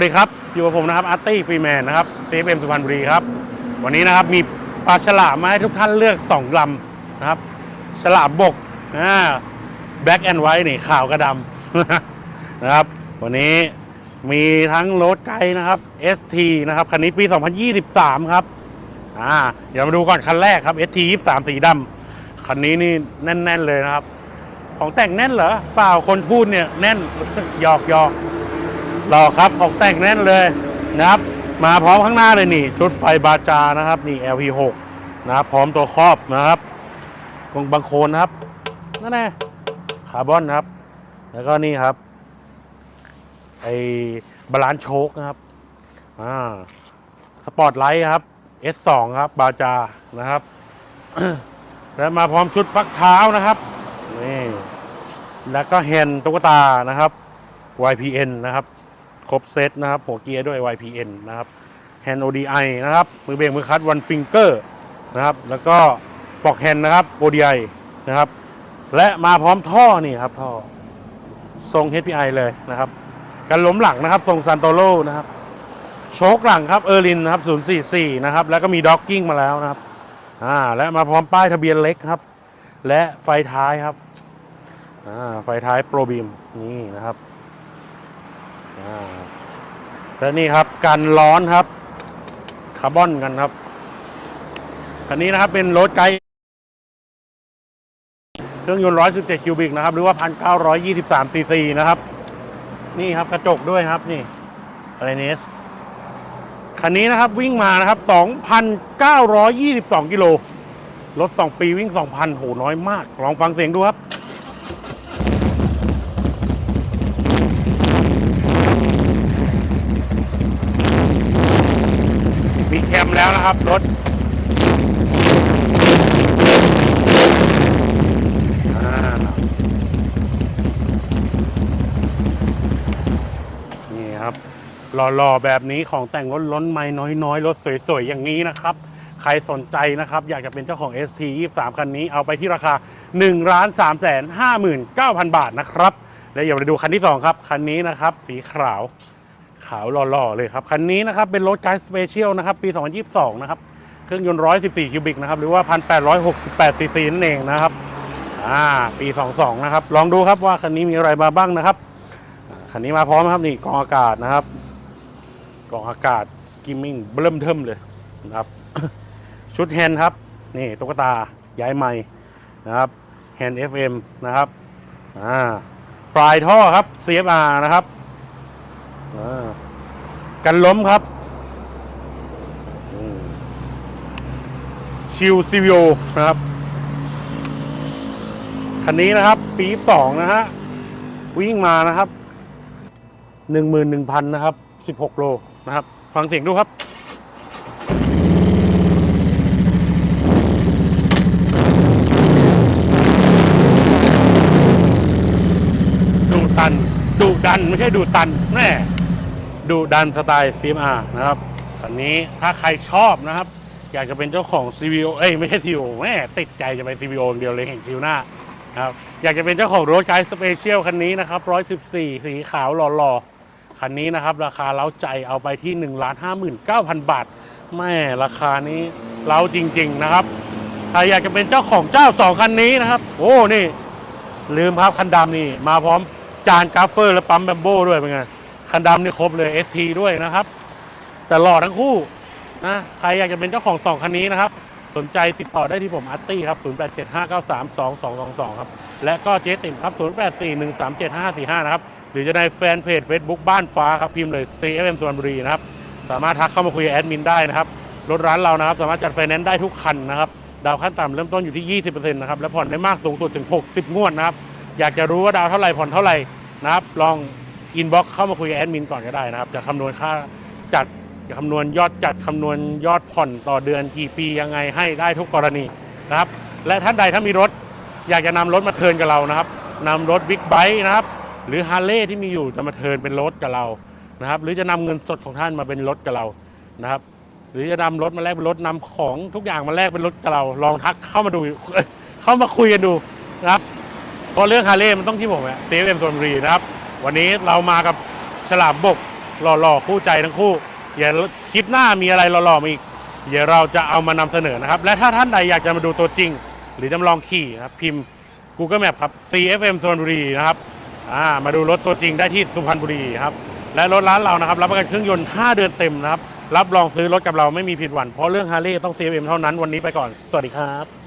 สวัสดีครับอยู่กับผมนะครับอาร์ตี้ฟรีแมนนะครับเซฟเอ็มสุพรรณบุรีครับ วันนี้นะครับมีปลาฉลามมาให้ทุกท่านเลือก2ลำนะครับ ฉลามบกอ่าแบ็กแอนด์ไวท์นี่ขาวกระดำนะครับ วันนี้มีทั้งรถไกด์นะครับ ST นะครับ คันนี้ปี 2023 ครับอ่าเดี๋ยวมาดูก่อนคันแรกครับ ST 23 สีดำคันนี้นี่แน่น ๆ เลยนะครับ ของแต่งแน่นเหรอเปล่าคนพูดเนี่ยแน่นหยอกหยอก หล่อครับของแต่งแน่นเลยนะครับ มาพร้อมข้างหน้าเลยนี่ ชุดไฟบาจานะครับนี่ LP6 นะครับพร้อมตัวครอบนะครับตรงบางโคนนะครับนั่นแน่คาร์บอนนะครับ แล้วก็นี่ครับไอ้บาลานโชคนะครับอ่าสปอร์ตไลท์ครับ S2 ครับบาจานะครับ แล้วมาพร้อมชุดพักเท้านะครับนี่แล้วก็แฮนตุ๊กตานะครับ YPN นะครับ ครบเซตนะครับ หัวเกียร์ด้วย YPN นะครับ Hand ODI นะครับ มือเบรกมือคัด One Finger นะครับ แล้วก็ปลอกแฮนด์นะครับ ODI นะครับ และมาพร้อมท่อนี่ครับท่อทรง HPI เลยนะครับกันล้มหลังนะครับ ทรงซันโตโลนะครับ โชคหลังครับเออร์ลินนะครับ 044 นะครับ แล้วก็มีด็อกกิ้งมาแล้วนะครับ อ่า และมาพร้อมป้ายทะเบียนเล็กครับ และไฟท้ายครับ อ่า ไฟท้ายโปรบีมนี่นะครับ และนี่ครับกันร้อนครับคาร์บอนกันครับคันนี้นะครับเป็นรถไกด์เครื่องยนต์ 117 คิวบิกนะครับ หรือว่า 1,923 ซีซีนะครับ นี่ครับกระจกด้วยครับนี่อะไรเนสคันนี้นะครับวิ่งมานะครับ 2,922 กิโล รถ 2 ปีวิ่ง 2,000โหน้อยมาก ลองฟังเสียงดูครับ มีแคมแล้วนะครับ รถนี่ครับหล่อๆแบบนี้ของแต่งรถล้นไม่น้อยๆ รถสวยๆ อย่างนี้นะครับ ใครสนใจนะครับ อยากจะเป็นเจ้าของ ST 23 คันนี้เอาไปที่ราคา 1 3 5 9 0 0 0 บาทนะครับ และอย่าไปดูคันที่ 2 ครับ คันนี้นะครับ สีขาว ขาวหล่อๆเลยครับ คันนี้นะครับเป็นรถไกด์สเปเชียลนะครับปี 2022 นะครับ เครื่องยนต์ 114 คิวบิกนะครับ หรือว่า 1,868ซีซีนั่นเองนะครับ อ่า ปี 22 นะครับ ลองดูครับว่าคันนี้มีอะไรมาบ้างนะครับ คันนี้มาพร้อมครับนี่กองอากาศนะครับ กองอากาศสกิมมิ่งเริ่มเทิมเลยนะครับ ชุดแฮนด์ครับ นี่ตุ๊กตาย้ายไม้นะครับแฮนด์ FM นะครับ อ่าปลายท่อครับ CFR นะครับ กันล้มครับ ชิวซีวิโอนะครับ คันนี้นะครับ ปีสองนะฮะ วิ่งมานะครับหนึ่งหมื่นหนึ่งพันนะครับสิบหกโลนะครับ ฟังเสียงดูครับดูตัน ดูดัน ไม่ใช่ดูตัน แน่ ดูดันสไตล์ CMR นะครับคันนี้ถ้าใครชอบนะครับ อยากจะเป็นเจ้าของ CVO เอ้ยไม่ใช่ TO แม่ติดใจจะไป CVO เดียวเลยเห็นชิวหน้านะครับอยากจะเป็นเจ้าของรถไกด์สเปเชียลคันนี้นะครับ114 สีขาวหล่อๆ คันนี้นะครับ ราคาเล้าใจเอาไปที่ 1 5 9 0 0 0 บาทแม่ราคานี้เล้าจริง ๆนะครับใครอยากจะเป็นเจ้าของเจ้าสองคันนี้นะครับ โอ้นี่ ลืมครับคันดำนี่ มาพร้อมจานกราฟเฟอร์และปั๊มแบมโบ้ด้วยเป็นไง คันดำนี่ครบเลย ST ด้วยนะครับ แต่หล่อทั้งคู่นะใครอยากจะเป็นเจ้าของสองคันนี้นะครับ สนใจติดต่อได้ที่ผมอาร์ตี้ครับ 0875932222 ครับ และก็เจ๊ติ่มครับ 0841375545 นะครับ หรือจะในแฟนเพจ Facebook บ้านฟ้าครับ พิมพ์เลย CFM สุพรรณบุรีนะครับ สามารถทักเข้ามาคุยกับแอดมินได้นะครับ รถร้านเรานะครับ สามารถจัดไฟแนนซ์ได้ทุกคันนะครับดาวขั้นต่ำเริ่มต้นอยู่ที่ 20%นะครับ และผ่อนได้มากสูงสุดถึง 60 งวดนะครับ อยากจะรู้ว่าดาวเท่าไหร่ผ่อนเท่าไหร่นะครับ ลอง อินบ็อกเข้ามาคุยกับแอดมินก่อนก็ได้นะครับจะคำนวณค่าจัดจะคำนวณยอดจัดคำนวณยอดผ่อนต่อเดือนกี่ปียังไงให้ได้ทุกกรณีนะครับ และท่านใดถ้ามีรถอยากจะนำรถมาเทินกับเรานะครับนำรถบิ๊กไบค์นะครับ หรือฮาร์เลย์ที่มีอยู่จะมาเทินเป็นรถกับเรานะครับ หรือจะนำเงินสดของท่านมาเป็นรถกับเรานะครับ หรือจะนำรถมาแลกเป็นรถนำของทุกอย่างมาแลกเป็นรถกับเรา ลองทักเข้ามาดูเข้ามาคุยกันดูนะครับเพราะเรื่องฮาร์เลย์มันต้องที่ผมอะเซฟเอ็มโซนรีนะครับ วันนี้เรามากับฉลามบกหล่อๆคู่ใจทั้งคู่อย่าคลิปหน้ามีอะไรหล่อๆมาอีกเดี๋ยวเราจะเอามานำเสนอนะครับ และถ้าท่านใดอยากจะมาดูตัวจริง หรือจำลองขี่นะครับพิมพ์ Google Map ครับ CFM สุพรรณบุรีนะครับอ่ามาดูรถตัวจริงได้ที่สุพรรณบุรีครับและรถร้านเรานะครับรับประกันเครื่องยนต์ 5 เดือนเต็มนะครับรับรองซื้อรถกับเราไม่มีผิดหวังเพราะเรื่องฮาร์เลย์ต้อง CFM เท่านั้นวันนี้ไปก่อน สวัสดีครับ